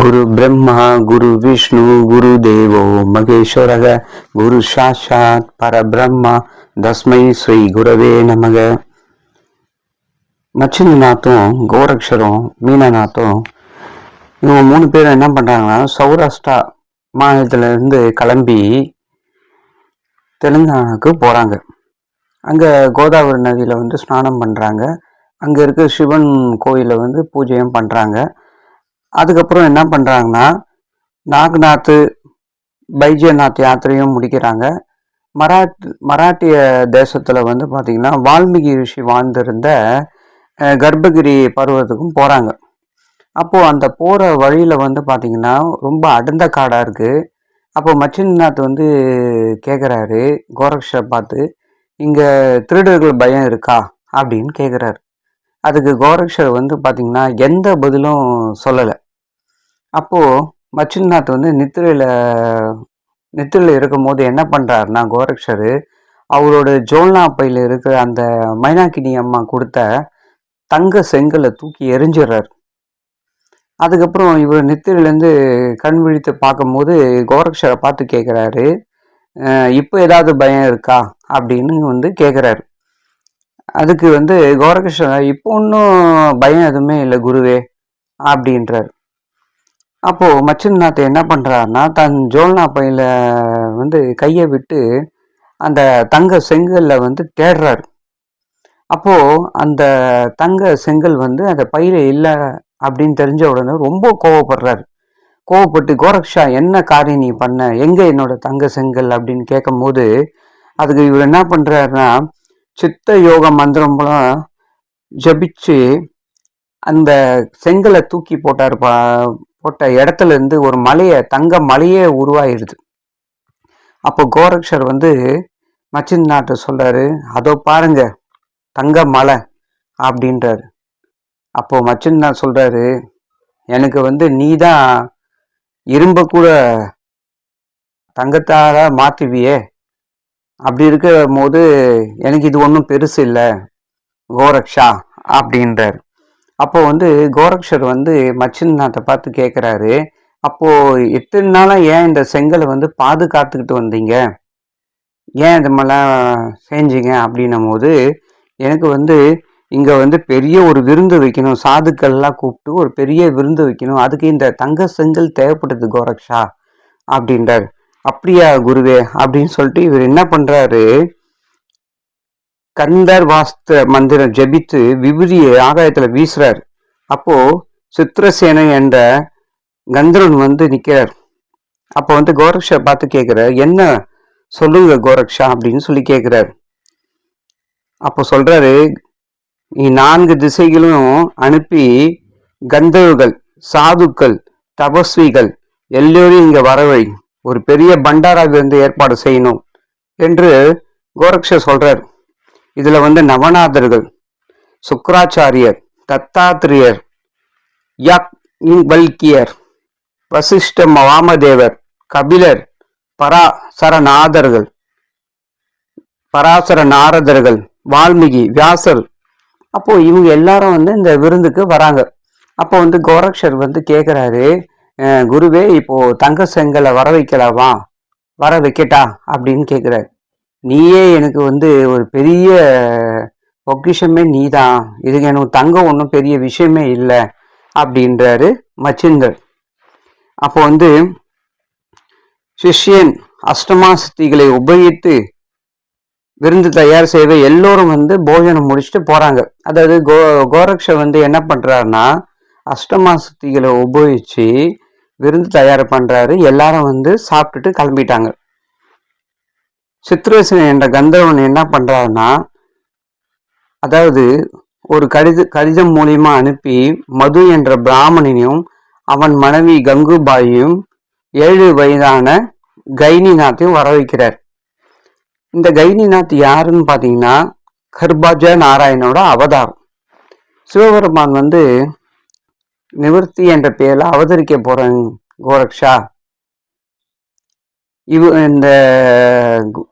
குரு பிரம்மா குரு விஷ்ணு குரு தேவோ மகேஸ்வரக குரு சாஷாத் பரபிரம்மா தஸ்மை ஸ்ரீ குரவே நமக. நச்சினிநாத்தும் கோரக்ஷரும் மீனநாத்தும் இவங்க மூணு பேரும் என்ன பண்ணுறாங்கன்னா சௌராஷ்டிரா மாநிலத்திலேருந்து கிளம்பி தெலுங்கானாவுக்கு போகிறாங்க அங்கே கோதாவரி நதியில் வந்து ஸ்நானம் பண்ணுறாங்க அங்கே இருக்க சிவன் கோயிலில் வந்து பூஜையும் பண்ணுறாங்க அதுக்கப்புறம் என்ன பண்ணுறாங்கன்னா நாகநாத் பைஜநாத் யாத்திரையும் முடிக்கிறாங்க. மராட் மராட்டிய தேசத்தில் வந்து பார்த்திங்கன்னா வால்மீகி ரிஷி வாழ்ந்திருந்த கர்ப்பகிரி பருவத்துக்கும் போகிறாங்க அப்போது அந்த போகிற வழியில் வந்து பார்த்திங்கன்னா ரொம்ப அடர்ந்த காடாக இருக்குது அப்போ மச்சின்நாத் வந்து கேட்குறாரு கோரக்ஷரை பார்த்து இங்கே திருடர்கள் பயம் இருக்கா? அப்படின்னு கேட்குறாரு அதுக்கு கோரக்ஷர் வந்து பார்த்திங்கன்னா எந்த பதிலும் சொல்லலை. அப்போது மச்சுநாத் வந்து நித்திரையில் நித்திரையில் இருக்கும்போது என்ன பண்ணுறாருன்னா கோரக்ஷர் அவரோட ஜோல்னா பையில் இருக்கிற அந்த மைனாக்கினி அம்மா கொடுத்த தங்க செங்கலை தூக்கி எரிஞ்சிடுறார் அதுக்கப்புறம் இவர் நித்திரையிலேருந்து கண் விழித்து பார்க்கும்போது கோரக்ஷரை பார்த்து கேட்குறாரு இப்போ ஏதாவது பயம் இருக்கா? அப்படின்னு வந்து கேட்குறாரு அதுக்கு வந்து கோரகிருஷ்ணர் இப்போ ஒன்றும் பயம் எதுவுமே இல்லை குருவே அப்படின்றார். அப்போ மச்சின்நாத் என்ன பண்ணுறாருன்னா தன் ஜோல்னா பையில வந்து கையை விட்டு அந்த தங்க செங்கல்ல வந்து தேடுறாரு. அப்போ அந்த தங்க செங்கல் வந்து அந்த பையில் இல்லை அப்படின்னு தெரிஞ்ச உடனே ரொம்ப கோவப்படுறாரு. கோவப்பட்டு கோரக்ஷா என்ன காரியம் நீ பண்ண? எங்க என்னோட தங்க செங்கல்? அப்படின்னு கேட்கும்போது அதுக்கு இவர் என்ன பண்றாருன்னா சித்த யோக மந்திரம் மூலம் ஜபிச்சு அந்த செங்கலை தூக்கி போட்டார் பா போட்ட இடத்துல இருந்து ஒரு மலையை தங்க மலையே உருவாயிடுது அப்போ கோரக்ஷர் வந்து மச்சின்நாட்டை சொல்றாரு அதோ பாருங்க தங்க மலை அப்படின்றாரு. அப்போ மச்சின்நாத் சொல்றாரு எனக்கு வந்து நீ தான் இரும்ப கூட தங்கத்தால மாத்துவியே அப்படி இருக்கும் போது எனக்கு இது ஒன்றும் பெருசு இல்லை. கோரக்ஷா அப்படின்றார். அப்போ வந்து கோரக்ஷர் வந்து மச்சின்நாத்தை பார்த்து கேட்குறாரு அப்போது எத்தனை நாளாக ஏன் இந்த செங்கலை வந்து பாதுகாத்துக்கிட்டு வந்தீங்க? ஏன் இது மாதிரிலாம் செஞ்சீங்க அப்படின்னும் போது எனக்கு வந்து இங்கே வந்து பெரிய ஒரு விருந்து வைக்கணும். சாதுக்கள்லாம் கூப்பிட்டு ஒரு பெரிய விருந்து வைக்கணும். அதுக்கு இந்த தங்க செங்கல் தேவைப்படுது கோரக்ஷா அப்படின்றார். அப்படியா குருவே? அப்படின்னு சொல்லிட்டு இவர் என்ன பண்றாரு? கந்தர் வாஸ்த மந்திரம் ஜபித்து விபூதியை ஆகாயத்துல வீசுறார். அப்போ சித்திரசேனை என்ற கந்தரன் வந்து நிற்கிறார் அப்போ வந்து கோரக்ஷா பார்த்து கேட்கிறார் என்ன? சொல்லுங்க கோரக்ஷா அப்படின்னு சொல்லி கேட்கிறார் அப்போ சொல்றாரு நான்கு திசைகளும் அனுப்பி கந்தர்கள் சாதுக்கள் தபஸ்விகள் எல்லோரையும் இங்க வரவை. ஒரு பெரிய பண்டாராக வந்து ஏற்பாடு செய்யணும் என்று கோரக்ஷர் சொல்றார். இதுல வந்து நவநாதர்கள் சுக்கராச்சாரியர் தத்தாத்திரியர் யக் வல்கியர் வசிஷ்ட வாமதேவர் கபிலர் பராசரநாதர்கள் பராசர நாரதர்கள் வால்மீகி வியாசர். அப்போ இவங்க எல்லாரும் வந்து இந்த விருந்துக்கு வராங்க. அப்போ வந்து கோரக்ஷர் வந்து கேட்குறாரு குருவே இப்போ தங்க செங்கலை வர வைக்கலாமா? வர வைக்கட்டா? அப்படின்னு கேட்குறாரு நீயே எனக்கு வந்து ஒரு பெரிய பொக்கிஷமே நீதான். இதுக்கு எனக்கு தங்கம் ஒன்றும் பெரிய விஷயமே இல்லை அப்படின்றாரு மச்சிந்தர் அப்போ வந்து சிஷ்யன் அஷ்டமாசக்திகளை உபயோகித்து விருந்து தயார் செய்வ எல்லோரும் வந்து போஜனம் முடிச்சுட்டு போகிறாங்க அதாவது கோ கோரக்ஷ வந்து என்ன பண்றாருன்னா அஷ்டமாசக்திகளை உபயோகித்து விருந்து தயார் பண்ணுறாரு எல்லாரும் வந்து சாப்பிட்டுட்டு கிளம்பிட்டாங்க. சித்ரேசன் என்ற கந்தர்வன் என்ன பண்ணுறாருன்னா அதாவது ஒரு கடித கடிதம் மூலியமாக அனுப்பி மது என்ற பிராமணனையும் அவன் மனைவி கங்குபாயையும் ஏழு வயதான கைனிநாத்தையும் வர வைக்கிறார் இந்த கைனிநாத் யாருன்னு பார்த்தீங்கன்னா கர்பாஜ நாராயணோட அவதாரம். சிவபெருமான் வந்து நிவர்த்தி என்ற பெயரில் அவதரிக்க போறேன் கோரக்ஷா. இவ இந்த கு-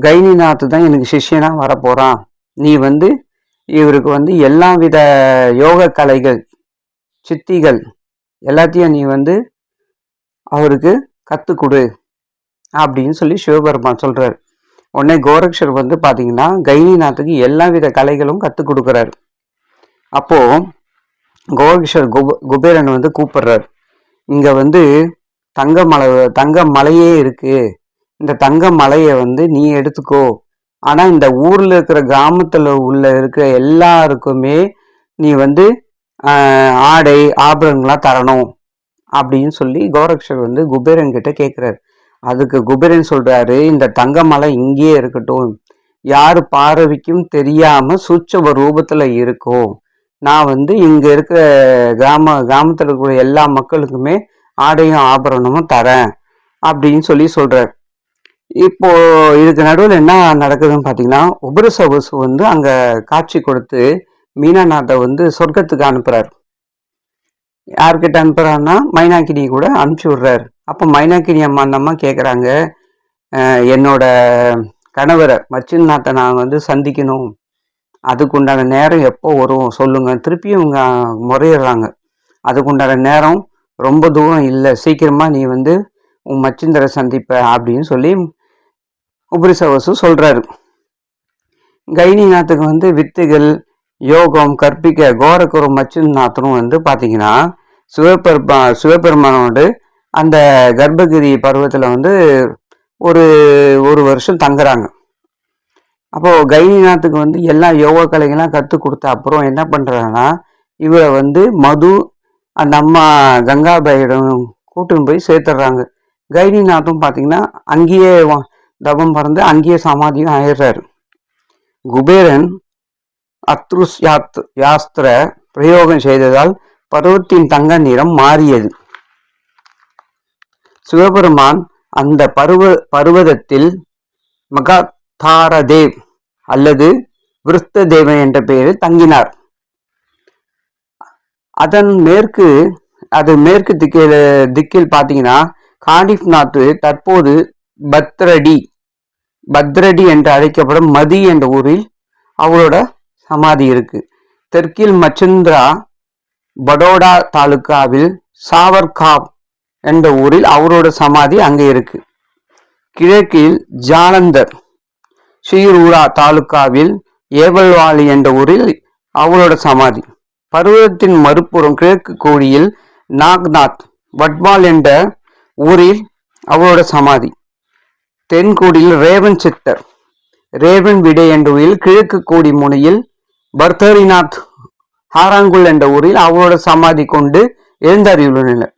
கைனிநாத் தான் எனக்கு சிஷ்யனா வரப்போகிறான் நீ வந்து இவருக்கு வந்து எல்லா வித யோக கலைகள் சித்திகள் எல்லாத்தையும் நீ வந்து அவருக்கு கற்றுக் கொடு அப்படின்னு சொல்லி சிவபெருமான் சொல்கிறார் உடனே கோரக்ஷர் வந்து பார்த்தீங்கன்னா கைனிநாத்துக்கு எல்லா வித கலைகளும் கற்றுக் கொடுக்குறாரு. அப்போது கோரக்ஷர் குப குபேரன் வந்து கூப்பிடுறார். இங்க வந்து தங்க மலை தங்க மலையே இருக்கு. இந்த தங்க மலையை வந்து நீ எடுத்துக்கோ. ஆனா இந்த ஊர்ல இருக்கிற கிராமத்துல உள்ள இருக்கிற எல்லாருக்குமே நீ வந்து ஆடை ஆபரணங்களா தரணும் அப்படின்னு சொல்லி கோரக்ஷர் வந்து குபேரன் கிட்ட கேட்குறாரு அதுக்கு குபேரன் சொல்றாரு இந்த தங்க மலை இங்கேயே இருக்கட்டும். யாரு பார்வைக்கும் தெரியாம சூட்சம ரூபத்துல இருக்கும். நான் வந்து இங்கே இருக்கிற கிராம கிராமத்தில் இருக்கிற எல்லா மக்களுக்குமே ஆடையும் ஆபரணமும் தரேன் அப்படின்னு சொல்லி சொல்கிறார் இப்போ இதுக்கு நடுவில் என்ன நடக்குதுன்னு பார்த்தீங்கன்னா உபரசவசு வந்து அங்கே காட்சி கொடுத்து மீனாநாத்தை வந்து சொர்க்கத்துக்கு அனுப்புகிறார் யார்கிட்ட அனுப்புகிறான்னா மைனாக்கினி கூட அனுப்பிச்சி விடுறாரு. அப்போ மைனாக்கினி அம்மா அந்த அம்மா கேட்குறாங்க என்னோட கணவரை மச்சின்நாத்தை நான் வந்து சந்திக்கணும். அதுக்குண்டான நேரம் எப்போ வரும் சொல்லுங்க. திருப்பியும் இவங்க முறையிடுறாங்க. அதுக்குண்டான நேரம் ரொம்ப தூரம் இல்லை. சீக்கிரமாக நீ வந்து உன் மச்சிந்தரை சந்திப்ப அப்படின்னு சொல்லி உபரிசவசு சொல்கிறாரு கைனிநாத்துக்கு வந்து வித்துகள் யோகம் கற்பிக்க கோரக்குரம் மச்சிநாத்தனும் வந்து பார்த்தீங்கன்னா சிவபெருமா சிவபெருமானோடு அந்த கர்ப்பகிரி பருவத்தில் வந்து ஒரு ஒரு வருஷம் தங்குறாங்க. அப்போ கைனிநாத்துக்கு வந்து எல்லா யோகா கலைகள்லாம் கற்றுக் கொடுத்த அப்புறம் என்ன பண்றாங்கன்னா இவரை வந்து மது அந்த அம்மா கங்காபாயிடம் கூட்டின்னு போய் சேர்த்துடுறாங்க கைனிநாத்தும் பார்த்தீங்கன்னா அங்கேயே தபம் பறந்து அங்கேயே சமாதியும் ஆயிடுறாரு. குபேரன் அத்ருஸ் யாத் யாஸ்திர பிரயோகம் செய்ததால் பருவத்தின் தங்க நிறம் மாறியது. சிவபெருமான் அந்த பருவ பருவதத்தில் தாரதேவ் அல்லது விருத்த தேவன் என்ற பெயரில் தங்கினார். அதன் மேற்கு அது மேற்கு திக்கில் திக்கில் பார்த்தீங்கன்னா காண்டிஃப் நாத்து தற்போது பத்ரடி பத்ரடி என்று அழைக்கப்படும் மதி என்ற ஊரில் அவரோட சமாதி இருக்கு. தெற்கில் மச்சந்திரா படோடா தாலுகாவில் சாவர்காவ் என்ற ஊரில் அவரோட சமாதி அங்கே இருக்கு. கிழக்கில் ஜாலந்தர் ஷீரூரா தாலுக்காவில் ஏவல்வாலி என்ற ஊரில் அவரோட சமாதி. பருவத்தின் மறுபுறம் கிழக்கு கோடியில் நாக்நாத் வட்வால் என்ற ஊரில் அவரோட சமாதி. தென்கோடியில் ரேவன் சித்தர் ரேவன் விடை என்ற ஊரில் கிழக்கு கோடி முனையில் பர்தரிநாத் ஹாராங்குல் என்ற ஊரில் அவரோட சமாதி கொண்டு எழுந்தறியுள்ளனர்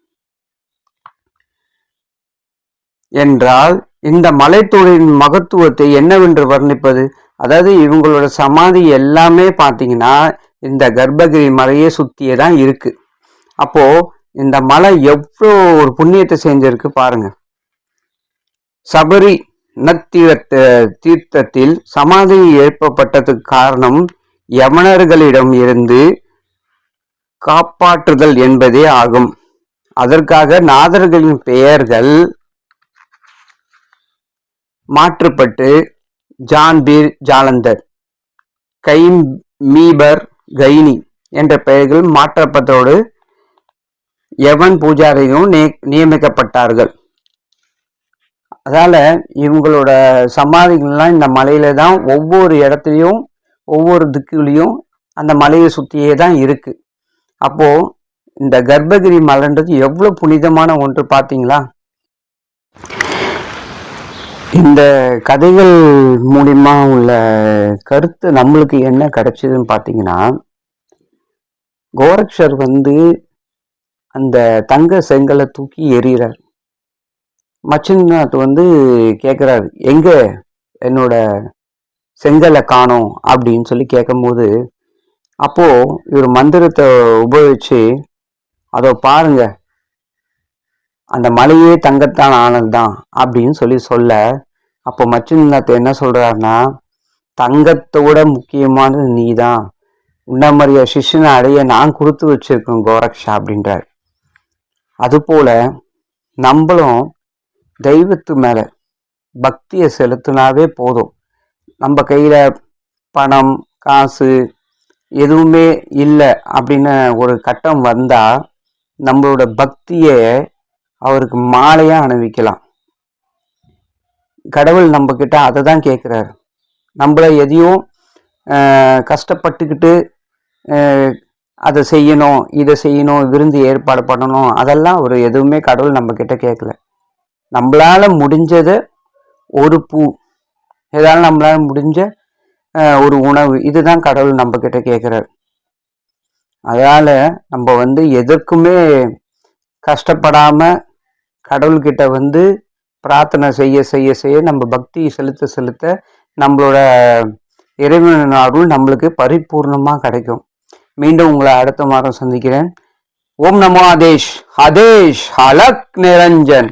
என்றால் இந்த மலைத்தொழிலின் மகத்துவத்தை என்னவென்று வர்ணிப்பது? அதாவது இவங்களோட சமாதி எல்லாமே பார்த்தீங்கன்னா இந்த கர்ப்பகிரி மலையை சுற்றியே தான் இருக்கு. அப்போ இந்த மலை எவ்வளோ ஒரு புண்ணியத்தை செஞ்சிருக்கு பாருங்க. சபரி நத்தீரத்த தீர்த்தத்தில் சமாதி ஏற்பப்பட்டதுக்கு காரணம் யமனர்களிடம் இருந்து காப்பாற்றுதல் என்பதே ஆகும். அதற்காக நாதர்களின் பெயர்கள் மாற்றப்பட்டு ஜான்பீர் ஜாலந்தர் கைம் மீபர் கைனி என்ற பெயர்கள் மாற்றப்பட்டதோடு யவன் பூஜாரியும் நே- நியமிக்கப்பட்டார்கள். அதால இவங்களோட சமாதிகள்லாம் இந்த மலையில தான் ஒவ்வொரு இடத்துலையும் ஒவ்வொரு திக்குலையும் அந்த மலையை சுற்றியே தான் இருக்குது அப்போது இந்த கர்ப்பகிரி மலைன்றது எவ்வளோ புனிதமான ஒன்று பார்த்தீங்களா? இந்த கதைகள் மூலிமா உள்ள கருத்து நம்மளுக்கு என்ன கிடைச்சதுன்னு பார்த்தீங்கன்னா கோரக்ஷர் வந்து அந்த தங்க செங்கலை தூக்கி எறிகிறார். மச்சின்நாத் வந்து கேட்குறாரு எங்க என்னோட செங்கலை காணோம் அப்படின்னு சொல்லி கேட்கும்போது அப்போ இவர் மந்திரத்தை உபயோகித்து அதோ பாருங்கள் அந்த மலையே தங்கத்தான் ஆனது தான் அப்படின்னு சொல்லி சொல்ல அப்போ மச்சின்நாத் என்ன சொல்கிறாருன்னா தங்கத்தோட முக்கியமானது நீ தான் உன்னமரிய சிஷ்யனை அடைய நான் கொடுத்து வச்சிருக்கேன் கோரக்ஷா அப்படின்றார். அதுபோல நம்மளும் தெய்வத்து மேலே பக்தியை செலுத்தினாவே போதும். நம்ம கையில் பணம் காசு எதுவுமே இல்லை அப்படின்னு ஒரு கட்டம் வந்தால் நம்மளோட பக்தியை அவருக்கு மாலையாக அணிவிக்கலாம். கடவுள் நம்ம கிட்ட அதை தான் கேட்குறாரு. நம்மள எதையும் கஷ்டப்பட்டுக்கிட்டு அதை செய்யணும் இதை செய்யணும் விருந்து ஏற்பாடு பண்ணணும் அதெல்லாம் ஒரு எதுவுமே கடவுள் நம்ம கிட்ட கேட்கல. நம்மளால முடிஞ்சதை ஒரு பூ ஏதாவது நம்மளால முடிஞ்ச ஒரு உணவு இதுதான் கடவுள் நம்ம கிட்ட கேட்குறாரு. அதனால் நம்ம வந்து எதற்குமே கஷ்டப்படாமல் கடவுள்கிட்ட வந்து பிரார்த்தனை செய்ய செய்ய செய்ய நம்ம பக்தி செலுத்த செலுத்த நம்மளோட இறைவன அருள் நம்மளுக்கு பரிபூர்ணமாக கிடைக்கும். மீண்டும் உங்களை அடுத்த வாரம் சந்திக்கிறேன். ஓம் நமோ ஆதேஷ் ஆதேஷ் அலக் நிரஞ்சன்.